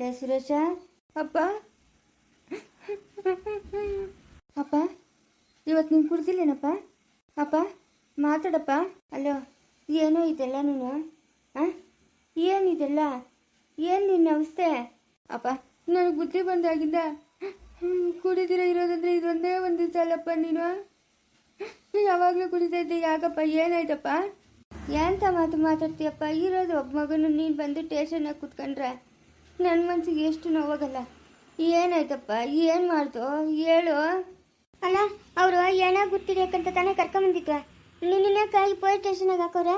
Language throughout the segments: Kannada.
ಲೇ ಸುರೇಶ. ಅಪ್ಪ. ಅಪ್ಪ, ಇವತ್ತು ನೀನು ಕುಡ್ದಿಲ್ಲೇನಪ್ಪ? ಅಪ್ಪ, ಮಾತಾಡಪ್ಪ. ಅಲ್ಲೋ ಏನೋ ಇದೆಲ್ಲ ನೀನು? ಹಾಂ ಏನಿದೆಲ್ಲ ಏನು ನಿನ್ನ ಅವಸ್ಥೆ? ಅಪ್ಪ, ನನಗೆ ಬುದ್ಧಿ ಬಂದಾಗಿಂದ ಕುಡಿದಿರ ಇರೋದಂದ್ರೆ ಇದೊಂದೇ ಒಂದು ಸಲಪ್ಪ ನೀನು. ಯಾವಾಗಲೂ ಕುಡಿತಾ ಇದ್ದೆ, ಯಾಕಪ್ಪ? ಏನಾಯ್ತಪ್ಪ? ಎಂತ ಮಾತು ಮಾತಾಡ್ತೀಯಪ್ಪ? ಇರೋದು ಒಬ್ಬ ಮಗನು, ನೀನು ಬಂದು ಟೇಷನ್ನಾಗ ಕುತ್ಕೊಂಡ್ರೆ. ನನ್ನ ಮನಸ್ಸಿಗೆ ಎಷ್ಟು ನೋವಾಗಲ್ಲ. ಏನಾಯ್ತಪ್ಪ? ಏನು ಮಾಡ್ತು? ಹೇಳು. ಅಲ್ಲ, ಅವರು ಏನ ಗೊತ್ತಿರಕ್ಕಂತ ತಾನೇ ಕರ್ಕೊಂಬಂದಿದ್ವ ನಿನ್ನ ಕಾಯಿ ಪೊಲೀಸ್ ಸ್ಟೇಷನಾಗ ಹಾಕೋರೆ?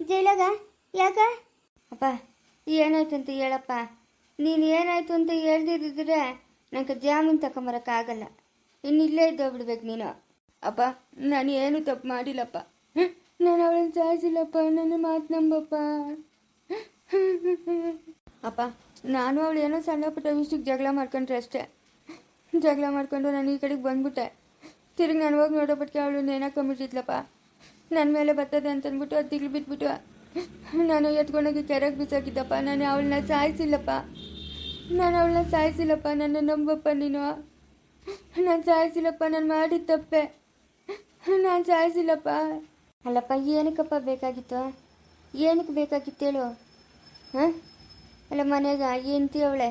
ಜೈಲಾಗ? ಯಾಕ? ಅಪ್ಪ, ಏನಾಯ್ತು ಅಂತ ಹೇಳಪ್ಪ. ನೀನು ಏನಾಯ್ತು ಅಂತ ಹೇಳ್ದಿದ್ರೆ ನನಗೆ ಜಾಮೀನು ತಗೊಂಬರಕ್ಕಾಗಲ್ಲ ಇನ್ನು ಇಲ್ಲೇ ಬಿಡ್ಬೇಕು ನೀನು. ಅಪ್ಪ, ನಾನು ಏನು ತಪ್ಪು ಮಾಡಿಲ್ಲಪ್ಪ. ನಾನು ಅವಳನ್ನು ಸಾಯಿಸಿಲ್ಲಪ್ಪ. ನನ್ನ ಮಾತು ನಂಬಪ್ಪ. ಅಪ್ಪ ನಾನು ಅವಳು ಏನೋ ಸಣ್ಣ ಪುಟ್ಟ ವಿಷಯಕ್ಕೆ ಜಗಳ ಮಾಡ್ಕೊಂಡ್ರೆ ಅಷ್ಟೇ. ಜಗಳ ಮಾಡ್ಕೊಂಡು ನಾನು ಈ ಕಡೆಗೆ ಬಂದ್ಬಿಟ್ಟೆ. ತಿರುಗಿ ನಾನು ಹೋಗಿ ನೋಡೋಬಟ್ಟಿಗೆ ಅವಳು ನೇಣಾಕೊಂಬಿಟ್ಟಿದ್ಲಪ್ಪ ನನ್ನ ಮೇಲೆ ಬರ್ತದೆ ಅಂತಂದ್ಬಿಟ್ಟು ಅದು ತಿಳಿ ಬಿಟ್ಬಿಟ್ಟು ನಾನು ಎತ್ಕೊಂಡೋಗಿ ಕೆರೆಗೆ ಬಿಸಾಕಿದ್ದಪ್ಪ. ನಾನು ಅವಳನ್ನ ಸಾಯಿಸಿಲ್ಲಪ್ಪ. ನಾನು ಅವಳನ್ನ ಸಾಯಿಸಿಲ್ಲಪ್ಪ. ನನ್ನ ನಂಬಪ್ಪ ನೀನು. ನಾನು ಸಾಯಿಸಿಲ್ಲಪ್ಪ. ನಾನು ಮಾಡಿದ ತಪ್ಪೆ. ನಾನು ಸಾಯಿಸಿಲ್ಲಪ್ಪ. ಅಲ್ಲಪ್ಪ, ಏನಕ್ಕಪ್ಪ ಬೇಕಾಗಿತ್ತು? ಏನಕ್ಕೆ ಬೇಕಾಗಿತ್ತೇಳು ಹಾಂ? ಅಲ್ಲ ಮನೆಗೆ ಹೆಂಡ್ತಿ ಅವಳೆ,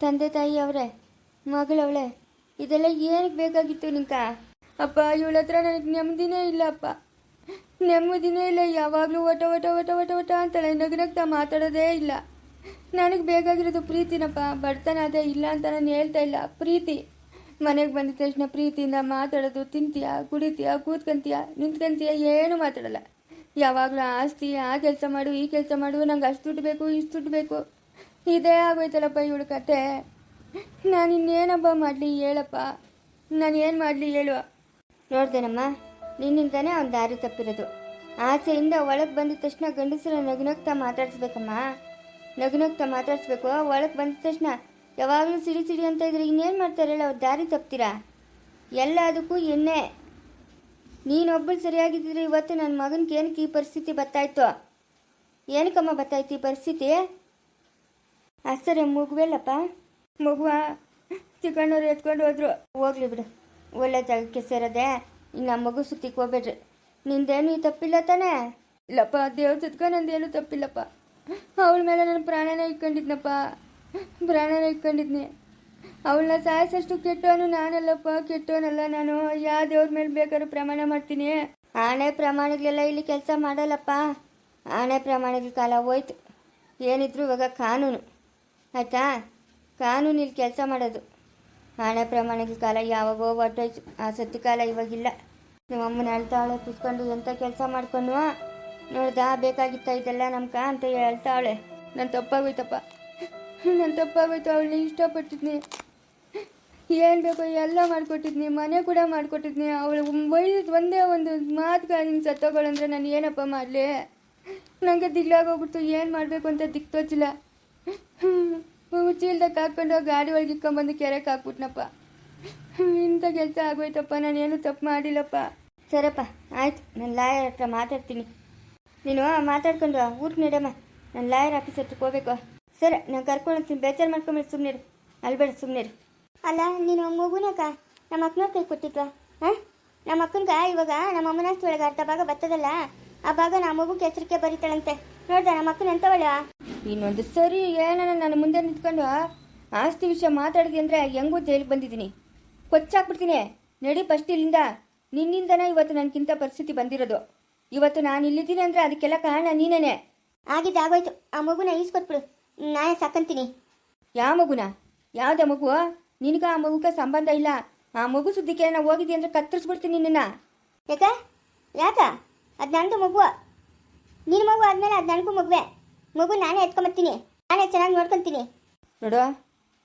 ತಂದೆ ತಾಯಿ ಅವಳೆ ಮಗಳವಳೆ ಇದೆಲ್ಲ ಏನಕ್ಕೆ ಬೇಕಾಗಿತ್ತು ನಿಂಕ? ಅಪ್ಪ, ಇವಳ ಹತ್ರ ನನಗೆ ನೆಮ್ಮದಿನೇ ಇಲ್ಲಪ್ಪ ನೆಮ್ಮದಿನೇ ಇಲ್ಲ, ಯಾವಾಗಲೂ ಒಟ ಒಟ ಒಟ ಒಟ ಒಟ ಅಂತಾಳೆ ನಗ್ನಗ್ತಾ ಮಾತಾಡೋದೇ ಇಲ್ಲ. ನನಗೆ ಬೇಕಾಗಿರೋದು ಪ್ರೀತಿನಪ್ಪ, ಬಡತನ ಅದೇ ಇಲ್ಲ ಅಂತ ನಾನು ಹೇಳ್ತಾ ಇಲ್ಲ. ಪ್ರೀತಿ. ಮನೆಗೆ ಬಂದ ತಕ್ಷಣ ಪ್ರೀತಿಯಿಂದ ಮಾತಾಡೋದು, ತಿಂತೀಯ, ಕುಡಿತೀಯ, ಕೂತ್ಕೊಂತೀಯ, ನಿಂತ್ಕೊಂತೀಯ, ಏನು ಮಾತಾಡಲ್ಲ. ಯಾವಾಗಲೂ ಆಸ್ತಿ, ಆ ಕೆಲಸ ಮಾಡು, ಈ ಕೆಲಸ ಮಾಡು, ನಂಗೆ ಅಷ್ಟು ದುಡ್ಡು ಬೇಕು, ಇಷ್ಟು ದುಡ್ಡು ಬೇಕು. ಇದೇ ಆಗೋಯ್ತಲ್ಲಪ್ಪ ಇವಳ ಕತೆ. ನಾನು ಇನ್ನೇನಪ್ಪ ಮಾಡಲಿ ಹೇಳಪ್ಪ. ನಾನು ಏನು ಮಾಡಲಿ ಹೇಳು. ನೋಡ್ದೇನಮ್ಮ ನಿನ್ನಿಂದಾನೇ ಅವ್ನು ದಾರಿ ತಪ್ಪಿರೋದು. ಆಚೆಯಿಂದ ಒಳಗೆ ಬಂದಿದ ತಕ್ಷಣ ಗಂಡಸರ ನಗುನಗ್ತಾ ಮಾತಾಡಿಸ್ಬೇಕಮ್ಮ. ನಗುನಗ್ತಾ ಮಾತಾಡಿಸ್ಬೇಕು, ಒಳಗೆ ಬಂದ ತಕ್ಷಣ ಯಾವಾಗಲೂ ಸಿಡಿ ಸಿಡಿ ಅಂತ ಇದ್ರೆ ಇನ್ನೇನು ಮಾಡ್ತಾರೆ ಹೇಳಿ, ಅವ್ರು ದಾರಿ ತಪ್ತೀರಾ? ಎಲ್ಲ ಅದಕ್ಕೂ ಎಣ್ಣೆ. ನೀನೊಬ್ಬಳು ಸರಿಯಾಗಿದ್ದರೆ ಇವತ್ತು ನನ್ನ ಮಗನಿಗೆ ಏನಕ್ಕೆ ಈ ಪರಿಸ್ಥಿತಿ ಬತ್ತಾಯ್ತು? ಏನಕ್ಕಮ್ಮ ಬತ್ತಾಯ್ತು ಈ ಪರಿಸ್ಥಿತಿ? ಸರಿ ಮಗುವೆಲ್ಲಪ್ಪ ಮಗುವ ತಿಕ್ಕೊಂಡವ್ರು ಎತ್ಕೊಂಡು ಹೋದ್ರು. ಹೋಗ್ಲಿ ಬಿಡು. ಒಳ್ಳೆ ಜಾಗಕ್ಕೆ ಸೇರೋದೆ ಇನ್ನು ಮಗು ಸುತ್ತಿಗೆ ಹೋಗ್ಬೇಡ್ರಿ. ನಿಂದೇನು ಈ ತಪ್ಪಿಲ್ಲ ತಾನೇ? ಇಲ್ಲಪ್ಪ, ದೇವ್ರ ಸುತ್ಕ ನಂದೇನು ತಪ್ಪಿಲ್ಲಪ್ಪ. ಅವಳ ಮೇಲೆ ನಾನು ಪ್ರಾಣನ ಇಟ್ಕೊಂಡಿದ್ನಪ್ಪ. ಪ್ರಾಣನ ಇಟ್ಕೊಂಡಿದ್ನಿ. ಅವಳನ್ನ ಸಾಯಿಸಷ್ಟು ಕೆಟ್ಟವನು ನಾನಲ್ಲಪ್ಪ ಕೆಟ್ಟವನಲ್ಲ ನಾನು. ಯಾವ ದೇವ್ರ ಮೇಲೆ ಬೇಕಾದ್ರೂ ಪ್ರಮಾಣ ಮಾಡ್ತೀನಿ. ಆಣೆ ಪ್ರಮಾಣಗಳೆಲ್ಲ ಇಲ್ಲಿ ಕೆಲಸ ಮಾಡಲ್ಲಪ್ಪ. ಆಣೆ ಪ್ರಮಾಣಗಳ ಕಾಲ ಹೋಯ್ತು. ಏನಿದ್ರು ಇವಾಗ ಕಾನೂನು. ಆಯ್ತಾ? ಕಾನೂನು ಇಲ್ಲಿ ಕೆಲಸ ಮಾಡೋದು. ಆಣೆ ಪ್ರಮಾಣಗಳ ಕಾಲ ಯಾವಾಗೋ ಹೊಟ್ಟೋಯ್ತು ಆ ಸತ್ತಿ ಕಾಲ ಇವಾಗಿಲ್ಲ ನಮ್ಮ ಅಮ್ಮನ ಹೇಳ್ತಾವಳೆ ಕುತ್ಕೊಂಡು ಎಂಥ ಕೆಲಸ ಮಾಡ್ಕೊಂಡು ನೋಡ್ದಾ ಬೇಕಾಗಿತ್ತ ಇದೆಲ್ಲ ನಮ್ಕ ಅಂತ ಹೇಳ್ತಾಳೆ ನನ್ನ ತಪ್ಪಾಗೋಯ್ತಪ್ಪ. ನನ್ನ ತಪ್ಪಾಗೋಯ್ತು ಅವಳನ್ನ ಇಷ್ಟಪಟ್ಟಿದ್ನಿ. ಏನು ಬೇಕು ಎಲ್ಲ ಮಾಡಿಕೊಟ್ಟಿದ್ನಿ, ಮನೆ ಕೂಡ ಮಾಡಿಕೊಟ್ಟಿದ್ನಿ. ಅವಳು ಬೈದಿದ್ದು ಒಂದೇ ಒಂದು ಮಾತುಗಳು ನಿನ್ನ ಸತ್ತೋಗಳಂದ್ರೆ ನಾನು ಏನಪ್ಪ ಮಾಡಲಿ? ನನಗೆ ದಿಗ್ಲಾಗೋಗ್ಬಿಡ್ತು ಏನು ಮಾಡಬೇಕು ಅಂತ ದಿಕ್ ತೋಚಿಲ್ಲ. ಚೀಲ್ದಾಗ ಹಾಕ್ಕೊಂಡು ಗಾಡಿ ಒಳಗೆ ಇಕ್ಕೊಂಬಂದು ಕೆರೆಗೆ ಹಾಕ್ಬಿಟ್ನಪ್ಪ. ಇಂಥ ಕೆಲಸ ಆಗೋಯ್ತಪ್ಪ ನಾನೇನು ತಪ್ಪು ಮಾಡಿಲ್ಲಪ್ಪ. ಸರಪ್ಪ, ಆಯ್ತು, ನಾನು ಲಾಯರ್ ಹತ್ರ ಮಾತಾಡ್ತೀನಿ. ನೀನು ಮಾತಾಡ್ಕೊಂಡು ಊರಿಗೆ ನಡಮ್ಮ. ನಾನು ಲಾಯರ್ ಆಫೀಸ್ ಹತ್ರಕ್ಕೆ ಹೋಗ್ಬೇಕು. ಸರ್, ನಾನು ಕರ್ಕೊಂಡು ಹೋಗ್ತೀನಿ. ಬೇಜಾರು ಮಾಡ್ಕೊಂಬಿಡಿ ಸುಮ್ಮನೆ ಅಲ್ಬೇಡ ಸುಮ್ಮನೆ ಅಲ್ಲ ನೀನು ಮಗುನಕ ನಮ್ಮ ಅಕ್ಕನವ್ರ ಕೈ ಕೊಟ್ಟಿದ್ವ? ಹಾಂ? ನಮ್ಮ ಅಕ್ಕನ್ಗ ಇವಾಗ ನಮ್ಮ ಅಮ್ಮನ ಒಳಗೆ ಅರ್ಧ ಭಾಗ ಬರ್ತದಲ್ಲ ಆ ಭಾಗ ನಮ್ಮ ಮಗುಗೆ ಹೆಸರಿಕೆ ಬರೀತಾಳಂತೆ. ನೋಡ್ದ ನಮ್ಮ ಅಕ್ಕನ ಎಂತವಳ? ಇನ್ನೊಂದು ಸರಿ ಏನನ ನಾನು ಮುಂದೆ ನಿಂತ್ಕೊಂಡು ಆಸ್ತಿ ವಿಷಯ ಮಾತಾಡಿದೆ ಅಂದರೆ ಹೆಂಗೂ ಜೈಲಿಗೆ ಬಂದಿದ್ದೀನಿ? ಕೊಚ್ಚಾಕ್ಬಿಡ್ತೀನಿ. ನಡಿ ಫಸ್ಟ್ ಇಲ್ಲಿಂದ. ನಿನ್ನಿಂದನೇ ಇವತ್ತು ನನಗಿಂತ ಪರಿಸ್ಥಿತಿ ಬಂದಿರೋದು. ಇವತ್ತು ನಾನು ಇಲ್ಲಿದ್ದೀನಿ ಅಂದರೆ ಅದಕ್ಕೆಲ್ಲ ಕಾರಣ ನೀನೇನೆ. ಆಗಿದ್ದು ಆಗೋಯ್ತು. ಆ ಮಗುನ ಈಸ್ಕೊಟ್ಬಿಡು. ನಾನೇ ಸಾಕಂತೀನಿ. ಯಾವ ಮಗುನ? ಯಾವುದೇ ಮಗು? ನಿನಗ ಆ ಮಗುಗೆ ಸಂಬಂಧ ಇಲ್ಲ. ಆ ಮಗು ಸುದ್ದಿಗೆ ನಾ ಹೋಗಿದ್ದೆ ಅಂದರೆ ಕತ್ತರಿಸ್ಬಿಡ್ತೀನಿ ನಿನ್ನ ಯಾಕ? ಯಾಕ? ಅದು ನಂದು ಮಗು ನಿನ್ನ ಮಗು ಆದಮೇಲೆ ಅದು ನನಗೂ ಮಗುವೆ. ಮಗು ನಾನೇ ಎತ್ಕೊಂಬರ್ತೀನಿ. ನಾನೇ ಚೆನ್ನಾಗಿ ನೋಡ್ಕೊಂತೀನಿ. ನೋಡು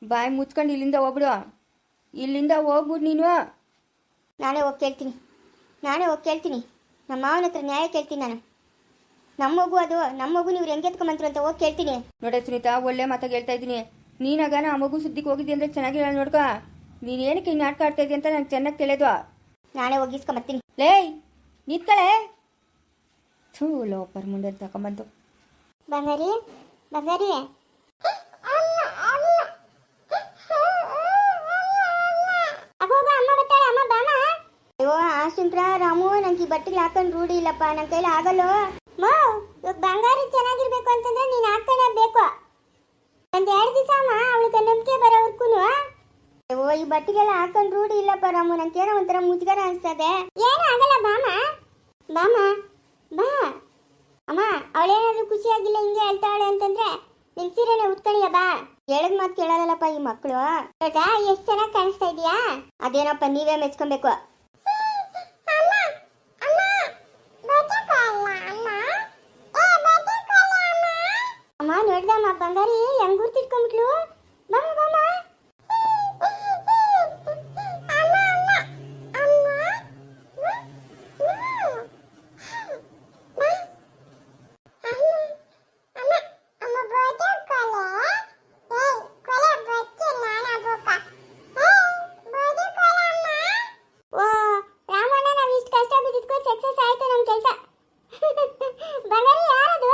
ಬಾಯಿ ಮುಚ್ಕೊಂಡು ಇಲ್ಲಿಂದ ಹೋಗ್ಬಿಡು. ಇಲ್ಲಿಂದ ಹೋಗ್ಬಿಡು ನೀನು. ನಾನೇ ಹೋಗಿ ಕೇಳ್ತೀನಿ. ನಾನೇ ಹೋಗಿ ಕೇಳ್ತೀನಿ. ನಮ್ಮ ಮಾವನ ಹತ್ರ ನ್ಯಾಯ ಕೇಳ್ತೀನಿ ನಾನು. ನಮ್ಮ ಮಗು ಅದು ನಮ್ಮ ಮಗು ನೀವು ಹೆಂಗೆ ಎತ್ಕೊಂಬಂತ್ರು ಅಂತ ಹೋಗಿ ಕೇಳ್ತೀನಿ. ನೋಡೆ ಸುನೀತಾ ಒಳ್ಳೆ ಮಾತಾಗ ಹೇಳ್ತಾ ಇದ್ದೀನಿ. ನೀನಾಗ ಆ ಮಗು ಸುದ್ದಿಗೆ ಹೋಗಿದ್ದೆ ಅಂದರೆ ಚೆನ್ನಾಗಿಲ್ಲ ನೋಡ್ಕೊ. ನೀನು ಏನಕ್ಕೆ ಈ ನಾಟಕ ಆಡ್ತಾ ಇದೆಯಾ ಅಂತ ನಂಗೆ ಚೆನ್ನಾಗಿ ತಿಳಿದು. ನಾನೇ ಹೋಗಿ ಇಸ್ಕೊಂಬರ್ತೀನಿ ಲೇಯ್ ನಿತ್ಕಳೆ. ಥೂ ಲೋಪರ್ ಮುಂದೆ ತಗೊಂಬಂತು ಬಂಗಾರಿ ಬಂಗಾರಿ. ಅಗೋಗ ಅಮ್ಮ ಬರ್ತಾಳೆ ಅಮ್ಮ ಬಾಮ ಅಯ್ಯೋ ಆಶಂಕ್ರ ರಾಮು ನಂಗೆ ಈ ಬಟ್ಟೆಗೆ ಹಾಕೊಂಡು ರೂಢಿ ಇಲ್ಲಪ್ಪ. ನನ್ನ ಕೈಲಿ ಆಗಲ್ಲೋ. ಮೋ ಇವಾಗ ಬಂಗಾರ ಚೆನ್ನಾಗಿರ್ಬೇಕು ಅಂತಂದ್ರೆ ನೀನು ಹಾಕ್ತಾನೆ ಬೇಕು ಒಂದ್ ಎರಡು ದಿವಸ ಅಮ್ಮ ಅವಳಿಗೆ ನಂಬಿಕೆ ಬರೋವರ್ಗುನು? ಅಯ್ಯೋ, ಈ ಬಟ್ಟೆಗೆಲ್ಲ ಹಾಕೊಂಡು ರೂಢಿ ಇಲ್ಲಪ್ಪ ರಾಮು ನಂಗೆ ಏನೋ ಒಂಥರ ಮುಜುಗರ ಅನ್ಸ್ತದೆ. ಏನೂ ಆಗಲ್ಲ ಬಾಮ. ಬಾಮ, ಬಾ. ಅಮ್ಮ, ಅವಳೇನಾದ್ರೂ ಖುಷಿಯಾಗಿಲ್ಲ ಹಿಂಗೆ ಹೇಳ್ತಾಳೆ ಅಂತಂದ್ರೆ ನಿನ್ ಸೀರೆನೆ ಉಟ್ಕೊಳ್ಳಿಯ ಬಾ. ಹೇಳದ್ ಮಾತು ಕೇಳಲ್ಲಪ್ಪ ಈ ಮಕ್ಕಳು ಎಷ್ಟ್ ಚೆನ್ನಾಗಿ ಕಾಣಿಸ್ತಾ ಇದೀಯಾ? ಅದೇನಪ್ಪ, ನೀವೇ ಮೆಚ್ಕೊಬೇಕು. ಬಂಗಾರಿ ಹೆಂಗ್ ಗುರ್ತಿಟ್ಕೊಂಡ್ಬಿಟ್ಲು? ಬಾಮ ಬಮ್ಮ ಓ ರಾಮಣ್ಣ ನಾವ್ ಇಷ್ಟು ಕಷ್ಟ ಬಿದ್ದಿದ್ಕೋ ಸಕ್ಸಸ್ ಆಯ್ತು ನಮ್ ಕೆಲ್ಸ ಬಂಗಾರಿ ಯಾರದು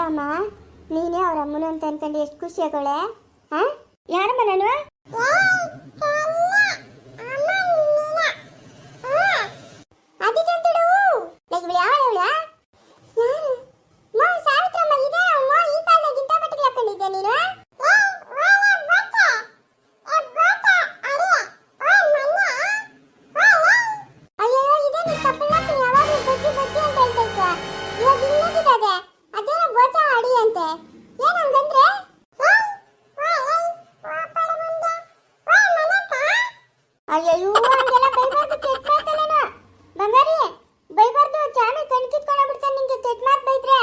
ಅಮ್ಮ ನೀನೇ ಅವ್ರ ಅಮ್ಮನ ಅಂತ ಅನ್ಕೊಂಡು ಎಷ್ಟು ಖುಷಿ ಆಗೋಳೆ ಹಾ? ಯಾರಮ್ಮ ನಾನು? ಅಯ್ಯೋ ಹಂಗೆಲ್ಲ ಬೈಬಾರ್ದು ಕೆಟ್ಟ ಮಾತಲ್ಲೇನ ಬಂಗಾರಿ, ಬೈಬಾರ್ದು ಚಾಮಿ ಕಣ್ಕಿತ್ಕೊಂಡ ಬಿಡ್ತಾನೆ ನಿಂಗೆ ಕೆಟ್ಟ ಮಾತು ಬೈದ್ರೆ.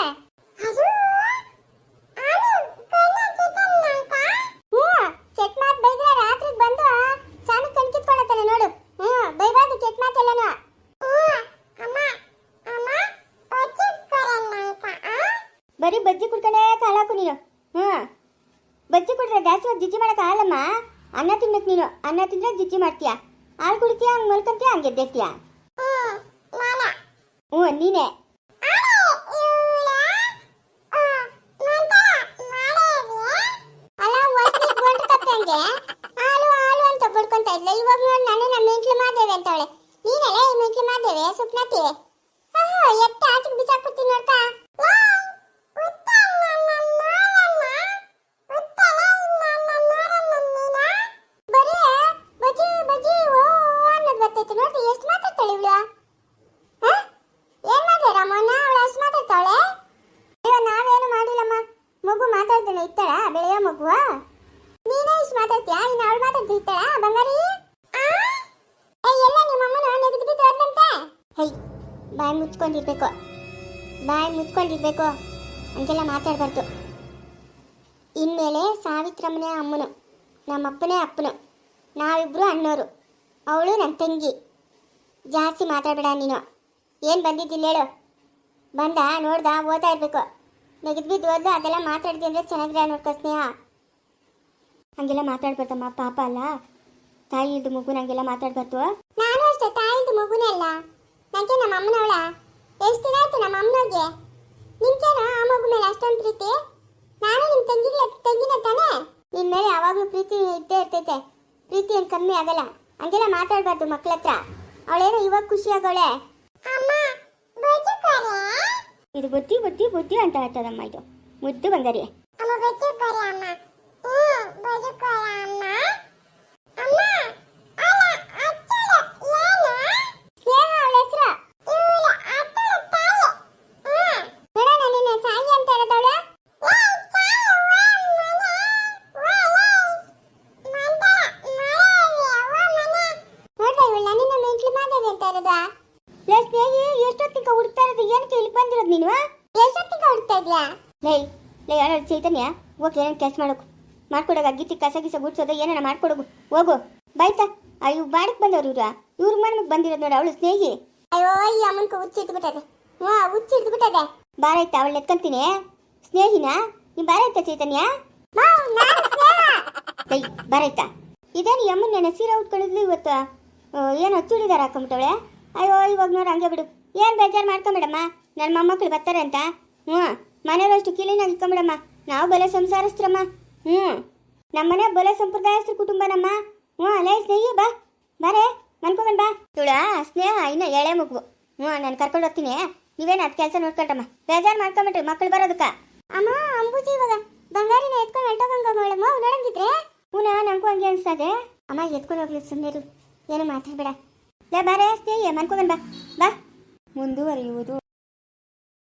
ಬರೀ ಬಜ್ಜಿ ಕುಡ್ಕೊಂಡೇ ಕಾಲಾಕು ನೀನು. ಹ್ಞೂ, ಬಜ್ಜಿ ಕುಡ್ರೆ ಜಾಸ್ತಿ ಜಿಜ್ಜಿ ಮಾಡಕ್ ಆಗಲ್ಲಮ್ಮ? ಅನ್ನ ತಿನ್ಬೇಕು ನೀನು? ಅನ್ನ ತಿಂದ್ರೆ ಜಿಜ್ಜಿ ಮಾಡ್ತೀಯ? ಹಾಲು ಕುಡಿತೀಯ ಹಂಗೆ ಮಲ್ಕೊಂತೀಯ ಹಂಗೆ ಎದ್ದೇಳ್ತೀಯ? ಹ್ಞೂ ನೀನೇ. ಇವಾಗ ನೋಡಿ ನಾನು ನಮ್ಮ ಮೆಂಟ್ಲು ಮಾದೇವಿ ಅಂತವಳೆ ನೀನಲ್ಲ ಈ ಮೆಂಟ್ಲು ಮಾದೇವಿ ಎತ್ತ ಆಚೆಗೆ ಬಿಸಾಕ್ಬಿಡ್ತೀನಿ ನೋಡ್ಕ ಬರೀ ಬಜ್ಜಿ ಬಜ್ಜಿ ಓ ಅನ್ನೋದು ಬರ್ತೈತೆ ನೋಡ್ರಿ ಎಷ್ಟು ಮಾತಾಡ್ತಾಳೆ ಇವಳು ಹ? ಏನ್ ಮಾಡ್ದೆ ರಾಮಣ್ಣ ಅವಳು ಅಷ್ಟು ಮಾತಾಡ್ತಾಳೆ ಅಯ್ಯೋ ನಾವೇನು ಮಾಡಿಲ್ಲಮ್ಮ ಮಗು ಮಾತಾಡ್ತಾನೆ ಇತ್ತಾಳ ಬೆಳೆಯೋ ಮಗುವ ನೀನೇ ಇಷ್ಟು ಮಾತಾಡ್ತೀಯಾ ಇನ್ನು ಅವಳು ಮಾತಾಡ್ತಾ ಇತ್ತಾಳ ಬಂಗಾರಿ ಆ? ಏ ಎಲ್ಲ ನಿಮ್ಮ ಅಮ್ಮನ ನೆಗೆದು ಬಿದ್ದು ಹೋದ್ಲಂತೆ ಹೈ ಬಾಯಿ ಮುಚ್ಕೊಂಡಿರ್ಬೇಕು. ಬಾಯಿ ಮುಚ್ಕೊಂಡಿರ್ಬೇಕು. ಹಂಗೆಲ್ಲ ಮಾತಾಡ್ಬಾರ್ದು. ಇನ್ಮೇಲೆ ಸಾವಿತ್ರಮ್ಮನೇ ಅಮ್ಮನು. ನಮ್ಮಪ್ಪನೇ ಅಪ್ಪನು. ನಾವಿಬ್ಬರು ಅಣ್ಣೋರು. ಅವಳು ನನ್ನ ತಂಗಿ. ಜಾಸ್ತಿ ಮಾತಾಡಬೇಡ ನೀನು. ಏನು ಬಂದಿದ್ದಿಲ್ಲ ಹೇಳು. ಬಂದ, ನೋಡ್ದ, ಓದ್ತಾ ಇರಬೇಕು. ನೆಗೆದು ಬಿದ್ದು ಓದ್ದ, ಅದೆಲ್ಲ ಮಾತಾಡ್ದಿ ಅಂದರೆ ಚೆನ್ನಾಗಿರ ನೋಡ್ಕೋ ಸ್ನೇಹ. ಹಂಗೆಲ್ಲ ಮಾತಾಡ್ಬಾರ್ದಮ್ಮ, ಪಾಪ ಅಲ್ಲ. ತಾಯಿ ಇಲ್ದು ಮಗು ನಂಗೆಲ್ಲ ಮಾತಾಡ್ಬಾರ್ದು. ನಾನು ಅಷ್ಟೇ ತಾಯಿದು ಮಗುನೇ ಅಲ್ಲ. ನನಗೆ ನಮ್ಮ ಅಮ್ಮನವಳ. ಎಷ್ಟು ದಿನ ಆಯ್ತು ನಮ್ಮ ಅಮ್ಮನವ್ರಿಗೆ ನಿಮ್ಗೇನು ಆ ಮಗು ಮೇಲೆ ಅಷ್ಟೊಂದು ಪ್ರೀತಿ? ನಾನು ನಿಮ್ಮ ತಂಗಿಗೆ ತಂಗಿನ ತಾನೇ? ನಿನ್ನ ಮೇಲೆ ಯಾವಾಗಲೂ ಪ್ರೀತಿ ಇದ್ದೇ ಇರ್ತೈತೆ. ಪ್ರೀತಿ ಏನು ಕಮ್ಮಿ ಆಗಲ್ಲ. ಹಂಗೆಲ್ಲ ಮಾತಾಡಬಾರ್ದು ಮಕ್ಳ ಹತ್ರ. ಅವಳೇನೋ ಇವಾಗ ಖುಷಿ ಆಗೋಳೆ. ಇದು ಬುದ್ಧಿ ಬುದ್ಧಿ ಬುದ್ಧಿ ಅಂತ ಹೇಳ್ತದಮ್ಮ ಇದು. ಮುದ್ದು ಬಂಗಾರಿ ಸ್ನೇಹ ಅವಳ ಹೆಸರು ನೋಡೋಣ ನಿನ್ನ ಸಾಯಿ ಅಂತ ಹೇಳದವಳ ನೋಡ್ದ ಇವಳು ನನ್ನಿನ್ನ ಮೆಂಟ್ಲು ಮಾದೇವಿ ಅಂತ ಇರೋದ ಲೇ ಸ್ನೇಹಿ ಎಷ್ಟೊತ್ತಿಗೆ ಹುಡುಕ್ತಾ ಇರೋದು ಏನಕ್ಕೆ ಇಲ್ಲಿ ಬಂದಿರೋದು ನೀನು ಎಷ್ಟೊತ್ತಿಗೆ ಹುಡುಕ್ತಾ ಇದ್ಯಾ ಲೇ ಲೇ ಯಾರು ಚೈತನ್ಯ ಹೋಗಿ ಏನೇನು ಕೆಲಸ ಮಾಡೋಕು. ಮಾಡ್ಕೊಡೋಗ ಅಗ್ಗಿತಿ ಕಸ ಗಿಸ ಗುಡ್ಸೋದು ಏನಾರ ಮಾಡ್ಕೊಡೋಗು. ಹೋಗು. ಬಾಯ್ತಾ ಅಯ್ಯೋ ಬಾಡಕ್ ಬಂದವ್ರು ಇವ್ರ. ಇವ್ರ ಮನೆಗೆ ಬಂದಿರೋದು ನೋಡಿ ಅವಳು ಸ್ನೇಹಿ. ಅಯ್ಯೋ ಈ ಅಮ್ಮನ್ಕ ಹುಚ್ಚಿಟ್ಟು ಬಿಟ್ಟದೆ. ಹ್ಞೂ ಹುಚ್ಚಿಟ್ಟು ಬಿಟ್ಟದೆ. ಬಾರಾಯ್ತಾ ಅವಳು ಎತ್ಕೊಂತೀನಿ. ಸ್ನೇಹಿನ? ನೀ ಬಾರಾಯ್ತಾ ಚೈತನ್ಯ? ಬಾರೈತ ಇದೇನು ಅಮ್ಮನ ನೆನೆ ಸೀರೆ ಉಟ್ಕೊಂಡಿದ್ಲು ಇವತ್ತು? ಏನು ಏನೋ ಚೂಡಿದಾರ ಹಾಕೊಂಬಿಟ್ಟವಳೆ? ಅಯ್ಯೋ ಇವಾಗ ನೋಡ್ರ ಹಂಗೆ ಬಿಡು. ಏನ್ ಬೇಜಾರು ಮಾಡ್ಕೊಂಬಿಡಮ್ಮ ನನ್ನ ಮೊಮ್ಮಕ್ಳು ಬರ್ತಾರೆ ಅಂತ. ಹ್ಞೂ ಕೀಳಿ ಕ್ಲೀನಾಗಿ ಇಟ್ಕೊಂಬಿಡಮ್ಮ ನಾವು ಬಲೆ ಸಂಸಾರಸ್ತ್ರಮ್ಮ ಹ್ಞೂ. ನಮ್ಮನೆ ಬಲೆ ಸಂಪ್ರದಾಯಸ್ತ್ರ ಕುಟುಂಬನಮ್ಮ. ಹ್ಞೂ ಅಲ್ಲೇ ಸ್ನೇಹಿ, ಬಾ. ಬಾರೆ ಮನ್ಕೊಂಡ್ ಬಾ. ತುಳ, ಸ್ನೇಹ, ಇನ್ನ ಎಳೆ ಮಗು. ಹ್ಞೂ, ನಾನು ಕರ್ಕೊಂಡು ಹೋಗ್ತೀನಿ. ನೀವೇನು ಅದು ಕೆಲಸ ನೋಡ್ಕೊಂಡಮ್ಮ ಬೇಜಾರು ಮಾಡ್ಕೊಂಬಿಟ್ರಿ ಮಕ್ಕಳು ಬರೋದಕ್ಕ. ಅಮ್ಮ, ಅಂಬುಜಿ ಇವಾಗ ಬಂಗಾರಿನ ಎತ್ಕೊಂಡು ಹೊರಟೋಗಂಗ ಮೇಡಮ್ಮ ನೋಡಂಗಿದ್ರೆ? ಹ್ಞೂ ನನಗೂ ಹಂಗೆ ಅನ್ಸ್ತದೆ. ಅಮ್ಮ, ಎತ್ಕೊಂಡು ಹೋಗ್ಲಿ ಸುಮ್ಮನೆ ಏನು ಮಾತಾಡ್ಬೇಡ. ಲೇ, ಬಾರೆ, ಸ್ನೇಹಿ ಮನ್ಕೊಂಡ್ ಬಾ. ಬಾ. ಮುಂದುವರಿಯುವುದು